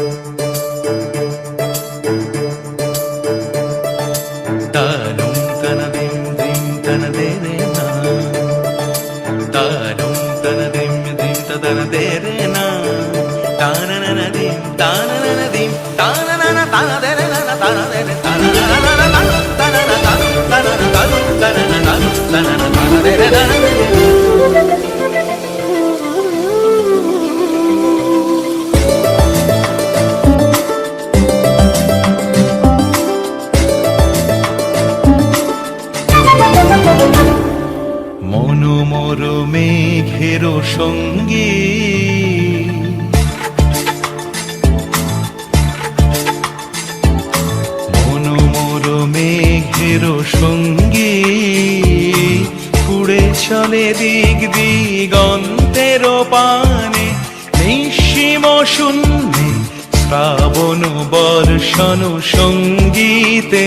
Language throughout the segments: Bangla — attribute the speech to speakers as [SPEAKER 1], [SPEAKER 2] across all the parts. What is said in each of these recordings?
[SPEAKER 1] Thank you. মেঘের সঙ্গী। মনোমর মেঘের সঙ্গী। উড়ে চলে দিক দিগন্তের পানে, নিঃসীম শূন্যে শ্রাবণ বর্ষণ সঙ্গীতে।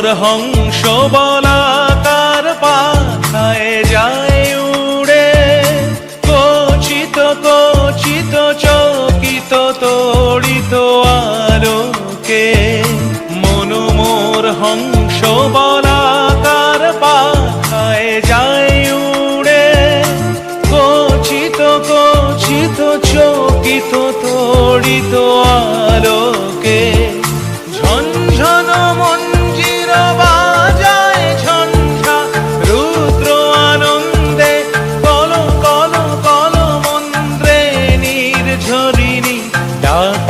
[SPEAKER 1] মনোমোর হংস বলাকার পাখায় যায় উড়ে। কচিত কচিত, চকিত তড়িত আলোকে মনোমোর হংস বলাকার পাখায় যায় উড়ে। কচিত কচিত, চকিত তড়িত আলোকে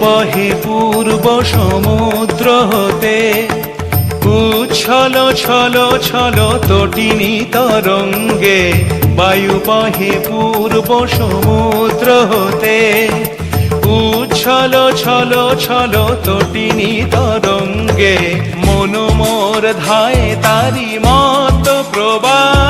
[SPEAKER 1] বায়ু বহে পূর্ব সমুদ্র হতে। উচ্ছল, ছল ছল তটিনী তরঙ্গে বায়ু বহে পূর্ব সমুদ্র হতে। উচ্ছল, ছল ছল তটিনী তরঙ্গে মনোমোর ধায় তারি মত প্রবাহে।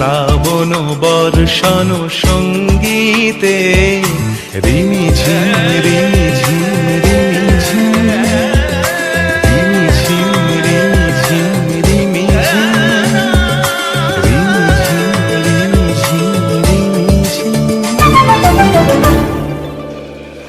[SPEAKER 1] শ্রাবণ বর্ষণ সঙ্গীতে রিমি